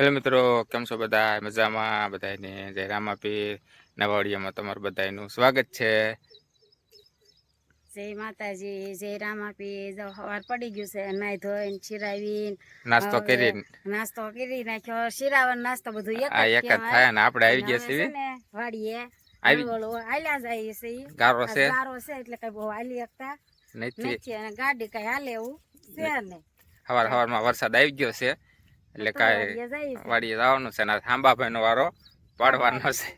Hello મિત્રો કેમ છો બધા? મજામાં? બધાને જય રામાપીર. નવાડિયામાં તમારું બધાનું સ્વાગત છે. જય માતાજી જય રામાપી જો પડી ગયું છે નાઈ ધોઈને શિરાવીને નાસ્તો કરીને. નાસ્તો કરી નાખ્યો. શિરાવન નાસ્તો બધું એક એક જ થાય ને આપણે આવી ગયા છીએ. વાડીએ. આવી- હાલ્યા જાય છે ગારો છે. ગારો છે એટલે કઈ બહુ આલી શકતા નથી. નથી અને ગાડી કઈ હાલે એવું છે ને. હવાર હવારમાં વરસાદ આવી ગયો છે. એટલે કઈ વાડીએ જવાનું છે ને થાંબાભાઈનો વારો પાડવાનો છે.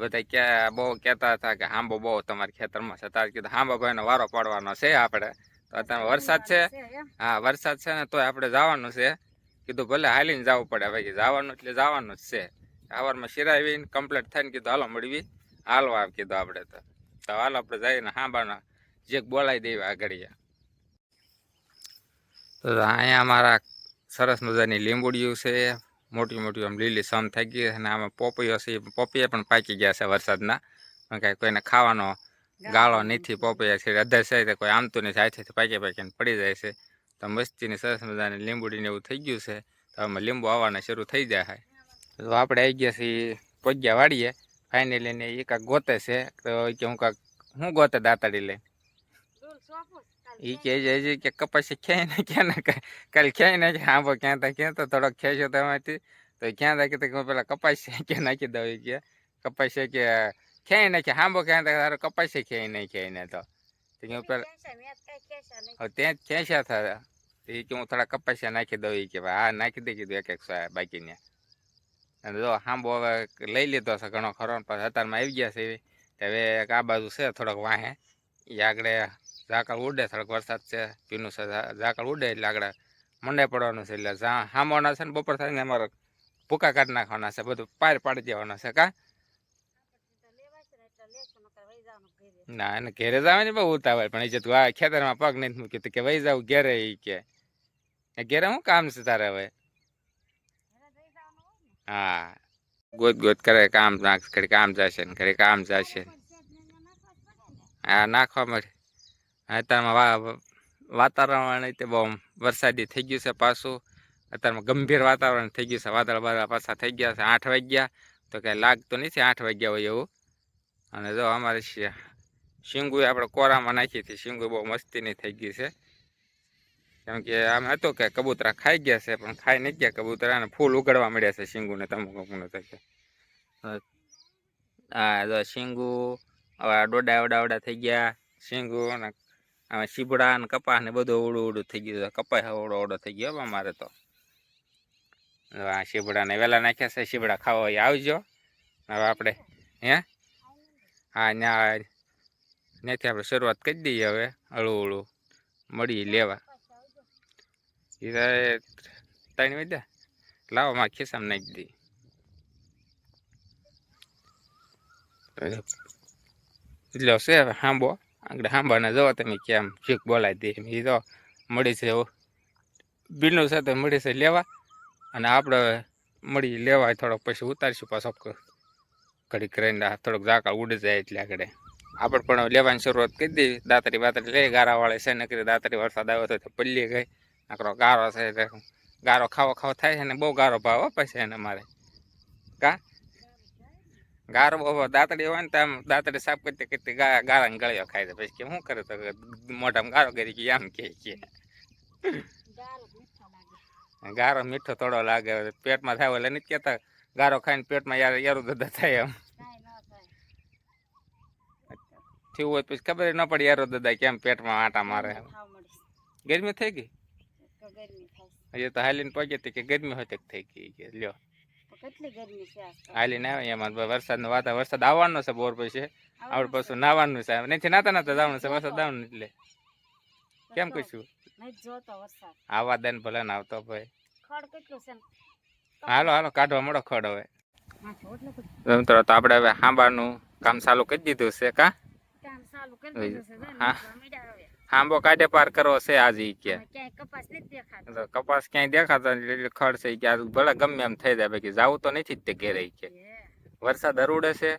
બધા ક્યાં બહુ કહેતા હતા કે હાંબો બહુ તમારા ખેતરમાં છે. તારે કીધું હાંબાભાઈનો વારો પાડવાનો છે આપણે. તો અત્યારે વરસાદ છે. હા વરસાદ છે ને તોય આપણે જવાનું છે. કીધું ભલે હાલીને જવું પડે. ભાઈ જવાનું એટલે જવાનું જ છે. સવારમાં શિરાવીને કમ્પ્લીટ થઈને કીધું હાલો મળવી હાલવા કીધું આપણે તો. તો હાલો આપણે જઈને હાંબાના જે બોલાવી દેવા આગળ તો અહીંયા અમારા સરસ મજાની લીંબુડિયું છે. મોટી મોટી આમ લીલી સમ થઈ ગઈ અને આમાં પોપૈયો છે. પોપૈયા પણ પાકી ગયા છે વરસાદના. કાંઈ કોઈને ખાવાનો ગાળો નથી. પોપૈયા છે. અધર છે તો કોઈ આમતું નથી. આથી પાકી પાકીને પડી જાય છે. તો મસ્તીની સરસ મજાની લીંબુડીને એવું થઈ ગયું છે. તો આમાં લીંબુ આવવાના શરૂ થઈ જાય છે. તો આપણે આવી ગયા છીએ પગ્યા વાળીએ ફાઇનલી ને એ કાંક ગોતે છે. તો કે હું કાંક હું ગોતે દાંતાડી કાલ એ કહે છે કે કપાસી ક્યાંય ને ક્યાં ને કાલે ક્યાંય ને ક્યાં આંબો ક્યાં તા ક્યાં તો થોડોક ખેંચ્યો તો એમાંથી તો ક્યાં તા કે પેલા કપાસી કે નાખી દઉં એ કે કપાસી કે ક્યાંય નાખી આંબો ક્યાં તા તારો કપાસી ક્યાંય નહીં ક્યાંય ને તો હું પેલા ત્યાં જ ખેંચ્યા થયા એ કે હું થોડા કપાસિયા નાખી દઉં એ કે ભાઈ હા નાખી દે કીધું એક એક સો બાકીને અને જો આંબો હવે લઈ લીધો છે ઘણો ખરો પછી અત્યારમાં આવી ગયા છે હવે એક આ બાજુ છે થોડોક વાહે એ આગળ ઝાકળ ઉડે, થોડોક વરસાદ છે પીનું છે ઝાકળ ઉડે એટલે આગળ મંડે પડવાનું છે એટલે હાંભવાના છે ને બપોર થાય ને અમારે ભૂકા કાઢી નાખવાના છે, બધું પાર પાડી દેવાના છે, કા ને જવાનું ઘરે. ના એને ઘેરે જવાની બહુ ઉતાવળ, પણ એ જે તું આ ખેતરમાં પગ નહીં મૂક્યું કે વહી જાવ ઘેરે એ કે ઘેરે શું કામ છે તારે હવે ને. હા ગોત ગોત કરે, કામ નાખ ઘડી કામ જશે ને ઘડી કામ જશે ને એને જ ને. હા, નાખવા મળે અત્યારમાં વાતાવરણ તે બહુ વરસાદી થઈ ગયું છે પાછું. અત્યારમાં ગંભીર વાતાવરણ થઈ ગયું છે. વાદળ બાદળ પાછા થઈ ગયા છે આઠ વાગ્યા. તો કાંઈ લાગતું નથી આઠ વાગ્યા હોય એવું. અને જો અમારે શીંગુએ આપણે કોરામાં નાખી હતી. શીંગુ બહુ મસ્તીની થઈ ગઈ છે. કેમ કે આમ હતું કે કબૂતરા ખાઈ ગયા છે, પણ ખાઈ નહીં ગયા કબૂતરા અને ફૂલ ઉગાડવા મળ્યા છે શીંગુને તમુક તો તકે હા. જો શીંગુ, હવે ડોડા ઓડા ઓડા થઈ ગયા. શીંગુ અને હવે શીબડા ને કપાસ ને બધું ઉડું ઉડું થઈ ગયું કપાસ ઓવડો ઓવડો થઈ ગયો અમારે તો આ શીબડા વહેલા નાખ્યા છે શીબડા ખાવા હોય આવજો હવે આપણે હે હા ત્યાં ત્યાંથી આપણે શરૂઆત કરી દઈએ હવે હળવું હળવું મળી લેવા એ ત્રણ વધ્યા લાવો માં ખિસ્સામાં નાખી દઈએ એટલે હશે હવે હાંબો આગળ હાંબાને જવો તમે કેમ ચીક બોલાવી દે એમ. એ તો મળી છે બીનું છે મળી છે લેવા. અને આપણે મળી લેવા થોડોક પછી ઉતારીશું પાછો ઘડીક રહીને થોડોક ઝાકા ઉડી જાય એટલે આગળ. આપણે પણ લેવાની શરૂઆત કરી દઈએ દાતરી બાતરી લઈ ગારાવાળે છે ને કરી દાતરી વરસાદ આવ્યો હતો તો પલ્લી ગઈ. આકરો ગારો છે ગારો ખાવો ખાવો થાય છે ને બહુ ગારો ભાવ પછી એને મારે. કા? ગારો બહુ દાંતડી હોય ને તો આમ દાંતડી સાફ કરતી કરતી ગા ગાળાને ગળ્યો ખાય છે પછી કે શું કરે તો કે મોઢામાં ગારો કરી કે આમ કે કે ગારો મીઠો લાગે. ગારો મીઠો થોડો લાગે પેટમાં થાય એટલે નથી કહેતા ગારો ખાઈને પેટમાં યાર યારું દદા થાય એમ કાંઈ ન થાય. થયું હોય પછી ખબર ન પડી યારો દદા કેમ પેટમાં આટા મારે એમ. ખાવા મળીશ. ગરમી થઈ ગઈ તો ગરમી થાય છે. હજી તો હાલીને પહોંચી હતી કે ગરમી હોય તો થઈ ગઈ કે લ્યો તો કેટલી ગરમી છે આજકાલ. હાલીને આવે એમાં વરસાદનો વાતા વરસાદ આવવાનો છે બોર પછી. આપણે પાછું નાવાનું છે. નથી નાતા નાતા જવાનું છે. વરસાદ આવવાનું એટલે. કેમ કહીશું આવા દે ને ભલે ને આવતો ભાઈ ખડ કેટલું છે હાલો હાલો કાઢવા મળો ખડ હવે. મિત્રો તો આપણે હવે હાંબાનું કામ ચાલુ કરી દીધું છે કા? કામ ચાલુ કરી દીધું છે. જો ને, હા. નીકળવા માંડ્યા હવે. હાંબો કાઢે પાર કરવો છે આજે ઈ કે હવે ક્યાંય કપાસ નથી દેખાતો. તો કપાસ ક્યાંય દેખાતો નથી એટલે ખડ છે ઈ કે આ ભલે ગમે એમ થઈ જાય બાકી જાવું તો નથી જ તે ઘેરે ઈ કે હે, વરસાદ અરુડે છે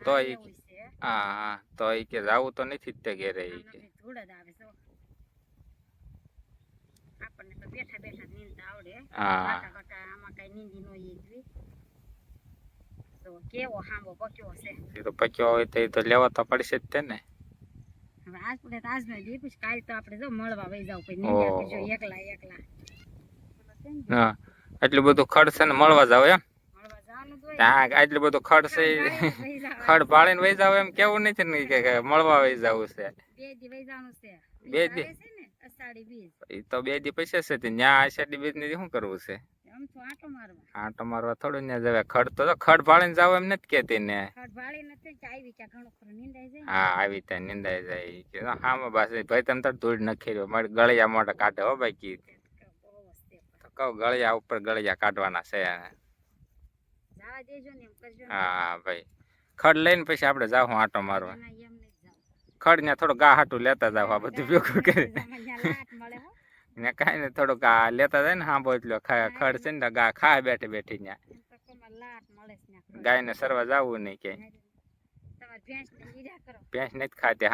તો હા, ઈ એવું છે. હા હા તો ઈ કે જાવું તો નથી જ તે ઘેરે ઈ કે આમાં બી ધૂળ જ આવે જો. આપણને તો બેઠા બેઠા જ નીંદતા આવડે હા બાકા બાકા આમાં કઈ નીંદી નો ઈજવી તો કેવો હાંબો પક્યો છે એ તો પક્યો હોય તો એ તો લેવા તો પડશે જ તે ને હવે આજ આજનો કાલ તો આપણે જો મળવા વઈ જાવ પછી નીંદ્યા જો એકલા એકલા. હા એટલું બધું ખડ છે ને મળવા જાવ એમ? ને. બધું ખડ છે. ખડ જાવ કેવું નથી ને કે મળવા વહી જવું છે? બે દી જવાનું છે. બે દી? ને એ તો બે દી પૈસા છે ત્યાં આષાઢી બીજ ને શું કરવું છે? આંટો મારવા. થોડું ન્યા જવાય ખડ તો ખડ ભાળીને જાવ એમ નથી કેતી ને. ખડ ભાળી નથી કે આવી ક્યાં ઘણો ખરો નીંદાઈ જાય હા આવી ત્યાં નિંદાઈ જાય. કે હા બસ. ભાઈ તમે તો ધૂળ નખી રહ્યો મારે ગળિયા મોટા કાઢે હો ભાઈ પણ. તો કહું ગળિયા ઉપર ગળિયા કાઢવાના છે. જાવા દેજો ને એમ કરજો હા ભાઈ. ખડ લઈને પછી આપણે જાવું આંટો મારવા. ના, જાવ. ખડ ને થોડું ગાહાટું લેતા જાવ આ બધું ભેગું કરી. ને કાંઈ ને થોડું આ લેતા જાય ને હાંભો એટલો ખડ છે ને ગા ખા બેઠી બેઠી ને. ગાયને સરવા જવું નહીં ક્યાંય ભેંસ ને ભેંસ નથી ખાતી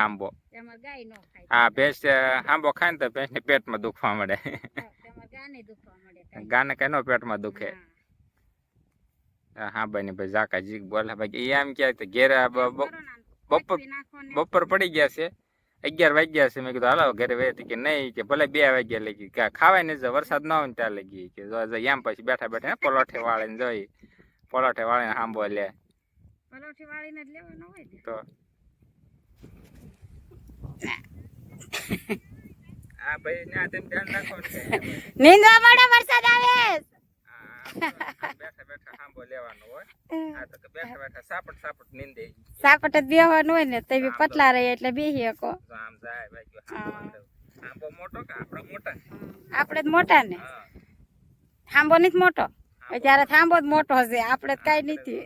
નો ખાય હા ભેંસ હાંબો ખાય ને તો ભેંસને પેટમાં દુખવા મળે ગાને દુખવા મળે કાંઈ. ગાને કઈ નો પેટમાં દુખે હા. ભાઈ ને ભાઈ ઝાકા જીક બોલા ભાઈ એમ કે ઘેરે ને. બપોર ને. બપોર પડી ગયા છે અગિયાર વાગ્યા છે મેં કીધું હાલો ઘરે વેતી કે નહીં? કે ભલે બે વાગ્યા લગી. કે ખાવાય નહીં જો વરસાદ ન હોય ને ત્યાં લગી. કે જો જો એમ પછી બેઠા બેઠા હે પલોઠે વાળીને જોઈ. પલોઠે વાળીને સાંભો લે. પલોઠે વાળીને જ લેવાનો હોય તો હા ભાઈ ના તેમ ધ્યાન રાખો નીંદવા મળે વરસાદ આવે. બેઠા બેઠા હાંભો લેવાનો હોય તો બેઠા બેઠા સાપટ સાપટ નીંદે સાપટ જ બેહવાનું હોય ને તે બી પતલા રહે એટલે બેહી શકો આમ જાય ભાઈ મોટો કે આપણો મોટા? આપણે જ મોટા ને. હા. થાંભો નથી મોટો? અત્યારે થાંભો જ મોટો છે આપણે જ કાંઈ નથી.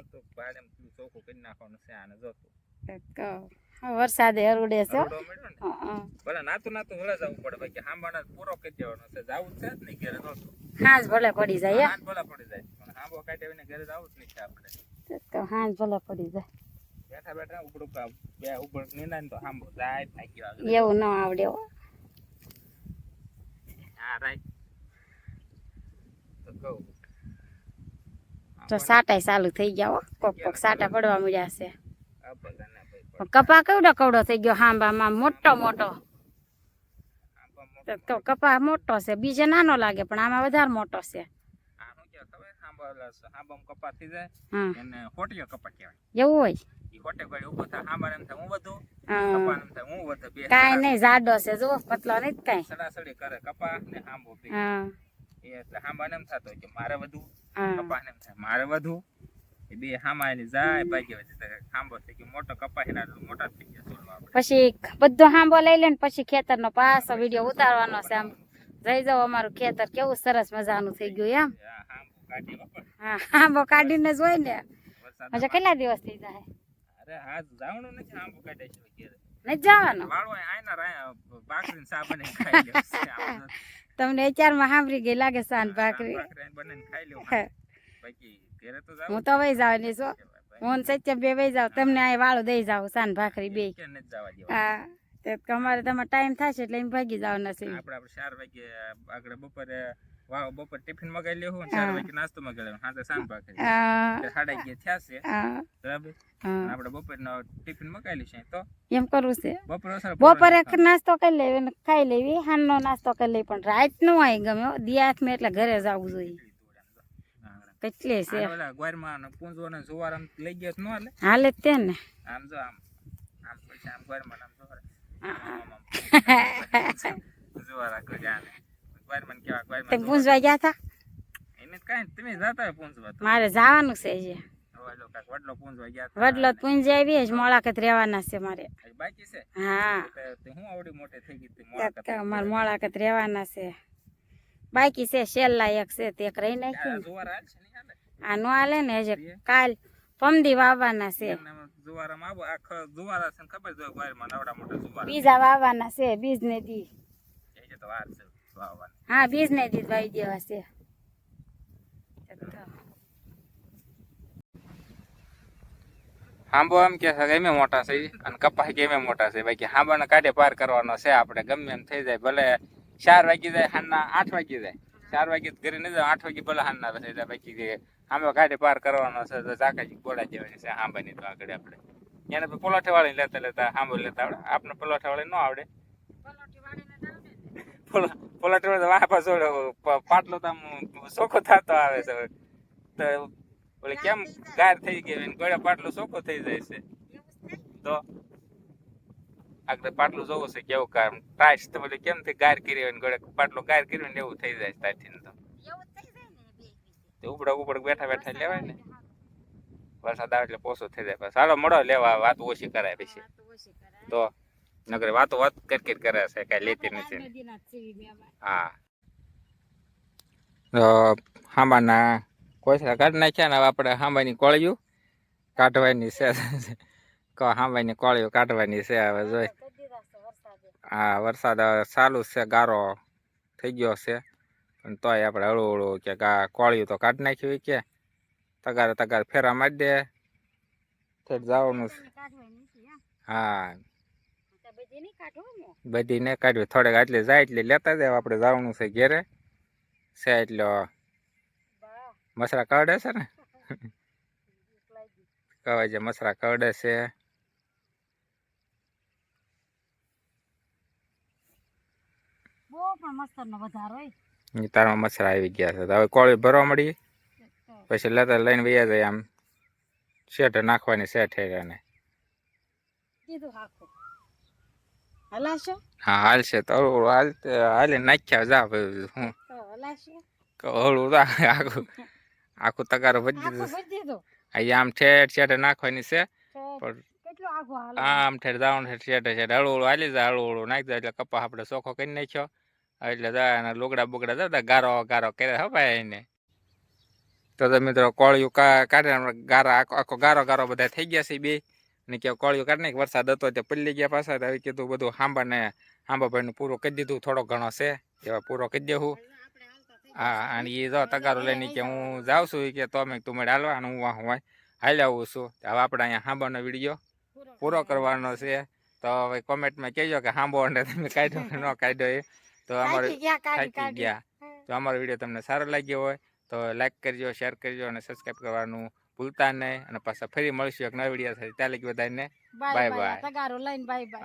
ચોખ્ખું કરી નાખવાનું છે આને જો તું. તો વરસાદે હરુડે છે. ભલે નાતું નાતું ભલે જવું પડે બાકી હાંભાના પૂરો કરી દેવાનો છે. જવું છે જ નહીં ઘેરે નહોતું હાંજ ભલે પડી જાય હાથ ભલે પડી જાય. પણ હાંબો કાઢી આવીને ઘરે જવું જ નહીં છે આપણે. તો હાંજ ભલે પડી જાય. બેઠા બેઠા ઉપડું કામ. બે ઉપર નીંદાય તો હાંબો જાય આગળ એવું ન આવડે હો. હા રાઈટ. તો કહું. તો સાટા ચાલુ થઈ ગયા હો. કોક કોક સાટા પડવા મળ્યા છે. ભાઈ કપા કેવડો કવડો થઈ ગયો હાંબામાં? મોટો મોટો. તો કપા મોટો છે. બીજે નાનો લાગે પણ આમાં વધારે મોટો છે. કપા કપા કાંઈ જાડો છે જો પતલો નહીં કાંઈ. સડાસડી કરે કપા ને હાંભો બે હા. એ એટલે હાંભાને એમ થતો કે મારે વધુ હા. કપાને એમ થાય મારે વધુ એ બે હામા જાય ભાગ્ય વચ્ચે તો થઈ ગયો. મોટો કપા એના મોટા થઈ ગયા છોડવા પછી બધો હાંબો લઈ લે ને પછી ખેતરનો પાછો વીડિયો ઉતારવાનો છે આમ. જઈ જાવ અમારું ખેતર કેવું સરસ મજાનું થઈ ગયું એમ. હા હાંભો કાઢીને જોઈ ને. હજુ કેટલા દિવસ થઈ જાય? અરે નથી કાઢે નથી જવાનો? ખાઈ તમને અત્યારમાં સાંભળી ગઈ લાગે સાંજ ભાખરી. બને ખાઈ બાકી હું તો વહી જવાની છું. હું સત્ય બે વહી જાવ તમને આ વાળું દઈ જાવ સાન ભાખરી બે. જવા હા તો અમારે તમારે ટાઈમ થશે એટલે એમ ભાગી જવાના છે. આપણે આપણે ચાર વાગે આગળ બપોરે વાવ બપોર ટિફિન મગાવી લેવું ચાર. વાગે નાસ્તો મગાવી હાથે સાંજ ભાખરી. સાડા અગિયાર થયા છે બરાબર? આપણે બપોરનો ટિફિન મગાવી લઈશું તો? એમ કરવું છે. બપોર બપોરે નાસ્તો કરી લેવી ખાઈ લેવી. હાનનો નાસ્તો કરી લેવી. પણ રાત નો આવી ગમે દિયાથ મેં એટલે ઘરે જવું જોઈએ. કેટલે છે? ગોરમાં પૂંજવો ને જુવાર આમ લઈ ગયો તો ન હાલે? હાલે તે ને. આમ જો આમ. આમ પછી આમ ગોરમાં આમ જુવાર. જુવાર આખો જાને ગોરમાં કેવા તમે ગોરમાં પૂંજવા ગયા હતા એને કાંઈ તમે જતા હોય પૂંજવા મારે જવાનું છે જે વડલો પૂંજવા ગયા વડલો પૂંજી આવી જ મોળાકત રહેવાના છે મારે. બાકી છે? હા. હું આવડી મોટી થઈ ગઈ હતી મોળાકત રહેવાના છે. બાકી છે છેલ્લા એક છે તે એક રહી નાખ્યું આ નો હાલે ને હજે કાલ પમદી વાવવાના છે. બીજા વાવવાના છે બીજ ને દી હા બીજ ને દી વાવી દેવા છે. હાંબો એમ કે છે એમે મોટા છે અને કપાસ કે એમે મોટા છે? બાકી હાંબાને કાઢે પાર કરવાનો છે આપણે. ગમે એમ થઈ જાય. ભલે ચાર વાગી જાય હાંજના આઠ વાગી જાય. ચાર વાગે ઘરે નહીં જાય આઠ વાગે ભલે હાનના થઈ જાય બાકી જે ગાડી પાર કરવાનો છે તો ચાકાજી ગોળા જવાની છે આંબાની તો આગળ આપણે. એને તો પલોઠે વાળી લેતા લેતા આંબો લેતા આવડે. આપણે પલોઠે વાળી ન આવડે. પોલા- પલોઠે વાળી વાપા જોડે પાટલો તો આમ ચોખ્ખો થતો આવે છે. તો ઓલે કેમ ગાર થઈ ગઈ એને ગળે પાટલો ચોખ્ખો થઈ જાય છે. તો આગળ પાટલું જોવું છે કેવું કામ. ટાઈસ તો બોલે કેમ થી ગાર કરી હોય ગળે પાટલો ગાર કરી હોય ને એવું થઈ જાય તાથી તો. તે ઉપડા ઉપડ બેઠા બેઠા લેવાય ને. વરસાદ આવે એટલે પોસો થઈ જાય. હાલો મળો લેવા વાત ઓછી કરાય પછી. તો નગર વાતો વાત કરકીર કરે છે કઈ લેતી નથી. હા. હાંબાના કોસરા કાઢી નાખ્યા ને હવે આપણે હાંબાની કોળિયું કાઢવાની છે. હાંબાની કોળિયું કાઢવાની છે હવે જોઈ. હા વરસાદ ચાલુ છે ગારો થઈ ગયો છે. પણ તોય આપણે હળવું હળવું કે ગા કોળિયું તો કાઢી નાખ્યું કે. તગારે તગારે ફેરા મારી દે. ઠેઠ જવાનું છે. હા. બધી ને કાઢવી થોડેક આટલે જાય એટલે લેતા જાય આપણે જવાનું છે ઘેરે. છે એટલો મસરા કરડે છે ને? કહેવાય છે મસરા કરડે છે. બહુ પણ મસ્તર નો વધારો હોય. તારમાં મચ્છર આવી ગયા છે. હવે કોળી ભરવા મળી પછી લેતા લઈને વૈયા જાય આમ. શેઠ નાખવાની શેઠ હેરાને. હા હાલશે તો. હાલ હાલે નાખ્યા જા ભાઈ હું તો આખું આખું તગારો ભજી દીધું અહીંયા આમ ઠેઠ શેઠે નાખવાની છે. પણ આમ ઠેઠ દાવણ ઠેઠ શેઠે શેઠ હળવું હળવું હાલી જાય હળવું હળવું નાખી દે એટલે કપા આપણે ચોખ્ખો કરી નાખ્યો. એટલે એના અને લુગડા બુગડા જતા ગારો ગારો કરે હો ભાઈ એને. તો તો મિત્રો કોળિયું કાઢે ગારા આખો ગારો ગારો બધા થઈ ગયા છે બે. ને કે કોળિયું કાઢ નાખી વરસાદ હતો તે પલ્લી ગયા પાછા હવે કીધું બધું હાંબા ને હાંબા ભાઈનું પૂરું કરી દીધું, થોડો ઘણો છે, એવા પૂરો કરી દેવું હા, અને એ જો તગારો લઈને કે હું જાઉં છું કે તો અમે તું મળે હાલવા અને હું હું હોય. આવું છું. હવે આપણે અહીંયા હાંબાનો વીડિયો પૂરો કરવાનો છે. તો હવે કોમેન્ટમાં કહેજો કે હાંબો અને તમે કાઢ્યો કે ન કાઢ્યો એ. તો અમારો થાકી ગયા. તો અમારો વીડિયો તમને સારો લાગ્યો હોય તો લાઈક કરજો શેર કરજો અને સબસ્ક્રાઈબ કરવાનું ભૂલતા નહીં. અને પાછા ફરી મળીશું એક નવા વીડિયો સાથે. ત્યાં લગી બધાને બાય બાય. લઈને બાય બાય